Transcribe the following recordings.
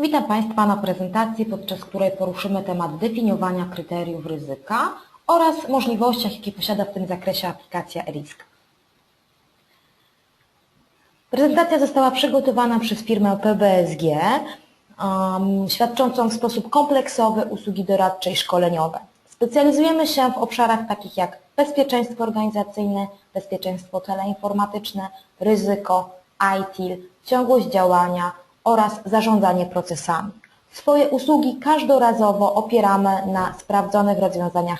Witam Państwa na prezentacji, podczas której poruszymy temat definiowania kryteriów ryzyka oraz możliwościach, jakie posiada w tym zakresie aplikacja ERISK. Prezentacja została przygotowana przez firmę PBSG, um, świadczącą w sposób kompleksowy usługi doradcze i szkoleniowe. Specjalizujemy się w obszarach takich jak bezpieczeństwo organizacyjne, bezpieczeństwo teleinformatyczne, ryzyko, ITIL, ciągłość działania oraz zarządzanie procesami. Swoje usługi każdorazowo opieramy na sprawdzonych rozwiązaniach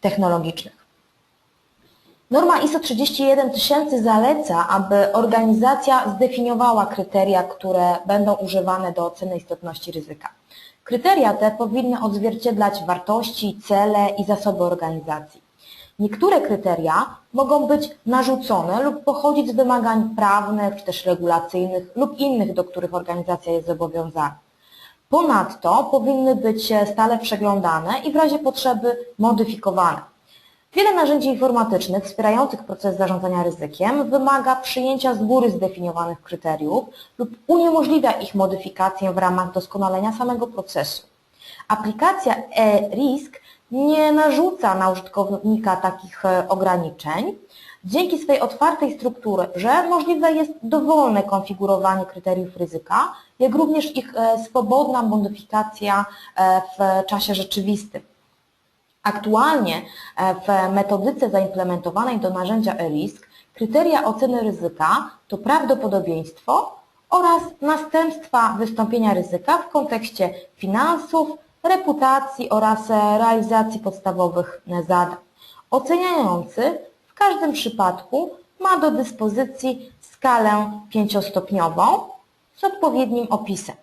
technologicznych. Norma ISO 31000 zaleca, aby organizacja zdefiniowała kryteria, które będą używane do oceny istotności ryzyka. Kryteria te powinny odzwierciedlać wartości, cele i zasoby organizacji. Niektóre kryteria mogą być narzucone lub pochodzić z wymagań prawnych czy też regulacyjnych lub innych, do których organizacja jest zobowiązana. Ponadto powinny być stale przeglądane i w razie potrzeby modyfikowane. Wiele narzędzi informatycznych wspierających proces zarządzania ryzykiem wymaga przyjęcia z góry zdefiniowanych kryteriów lub uniemożliwia ich modyfikację w ramach doskonalenia samego procesu. Aplikacja e-risk nie narzuca na użytkownika takich e, ograniczeń. Dzięki swej otwartej strukturze możliwe jest dowolne konfigurowanie kryteriów ryzyka, jak również ich e, swobodna modyfikacja e, w czasie rzeczywistym. Aktualnie w metodyce zaimplementowanej do narzędzia ERISK kryteria oceny ryzyka to prawdopodobieństwo oraz następstwa wystąpienia ryzyka w kontekście finansów, reputacji oraz e, realizacji podstawowych e, zadań. Oceniający w każdym przypadku ma do dyspozycji skalę pięciostopniową z odpowiednim opisem.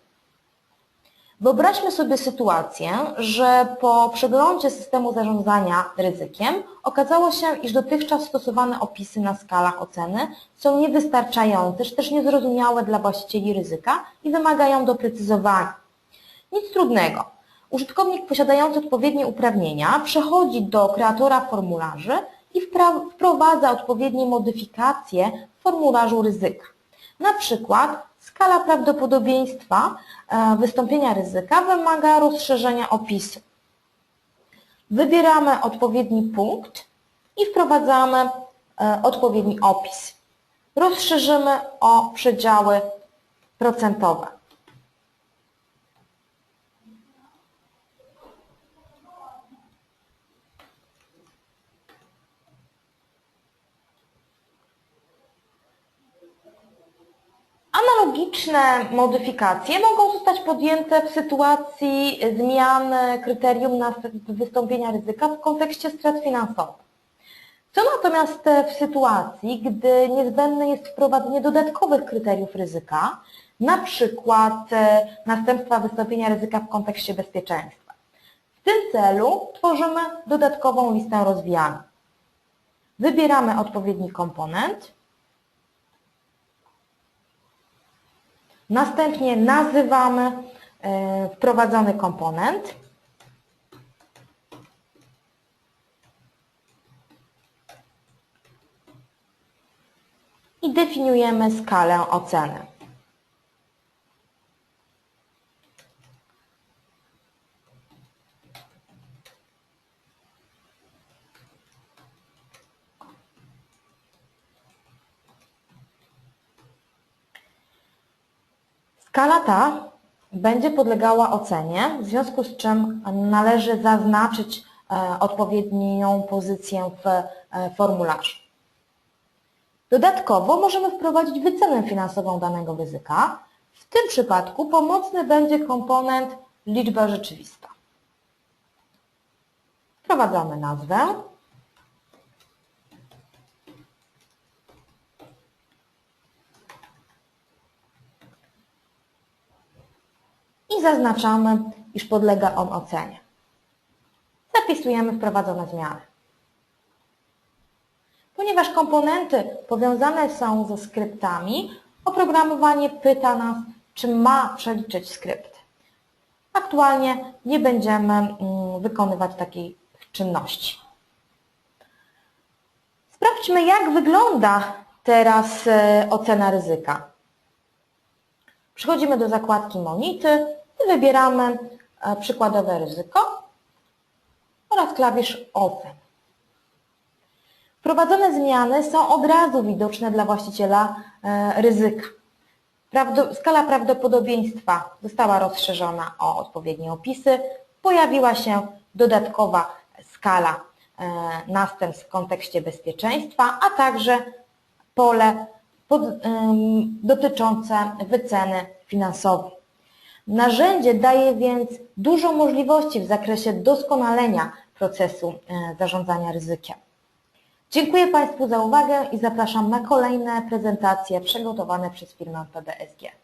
Wyobraźmy sobie sytuację, że po przeglądzie systemu zarządzania ryzykiem okazało się, iż dotychczas stosowane opisy na skalach oceny są niewystarczające, czy też niezrozumiałe dla właścicieli ryzyka i wymagają doprecyzowania. Nic trudnego. Użytkownik posiadający odpowiednie uprawnienia przechodzi do kreatora formularzy i wprowadza odpowiednie modyfikacje w formularzu ryzyka. Na przykład skala prawdopodobieństwa e, wystąpienia ryzyka wymaga rozszerzenia opisu. Wybieramy odpowiedni punkt i wprowadzamy e, odpowiedni opis. Rozszerzymy o przedziały procentowe. Analogiczne modyfikacje mogą zostać podjęte w sytuacji zmiany kryterium na wystąpienia ryzyka w kontekście strat finansowych. Co natomiast w sytuacji, gdy niezbędne jest wprowadzenie dodatkowych kryteriów ryzyka, na przykład e, następstwa wystąpienia ryzyka w kontekście bezpieczeństwa. W tym celu tworzymy dodatkową listę rozwijaną. Wybieramy odpowiedni komponent, Następnie nazywamy e, wprowadzony komponent. I definiujemy skalę oceny. Skala ta będzie podlegała ocenie, w związku z czym należy zaznaczyć e, odpowiednią pozycję w e, formularzu. Dodatkowo możemy wprowadzić wycenę finansową danego ryzyka. W tym przypadku pomocny będzie komponent liczba rzeczywista. Wprowadzamy nazwę. I zaznaczamy, iż podlega on ocenie. Zapisujemy wprowadzone zmiany. Ponieważ komponenty powiązane są ze skryptami, oprogramowanie pyta nas, czy ma przeliczyć skrypt. Aktualnie nie będziemy mm, wykonywać takiej czynności. Sprawdźmy, jak wygląda teraz e, ocena ryzyka. Przechodzimy do zakładki Monity i wybieramy e, przykładowe ryzyko oraz klawisz Open. Wprowadzone zmiany są od razu widoczne dla właściciela e, ryzyka. Skala prawdopodobieństwa została rozszerzona o odpowiednie opisy. Pojawiła się dodatkowa skala e, następstw w kontekście bezpieczeństwa, a także pole pod, dotyczące wyceny finansowej. Narzędzie daje więc dużo możliwości w zakresie doskonalenia procesu e, zarządzania ryzykiem. Dziękuję Państwu za uwagę i zapraszam na kolejne prezentacje przygotowane przez firmę PBSG.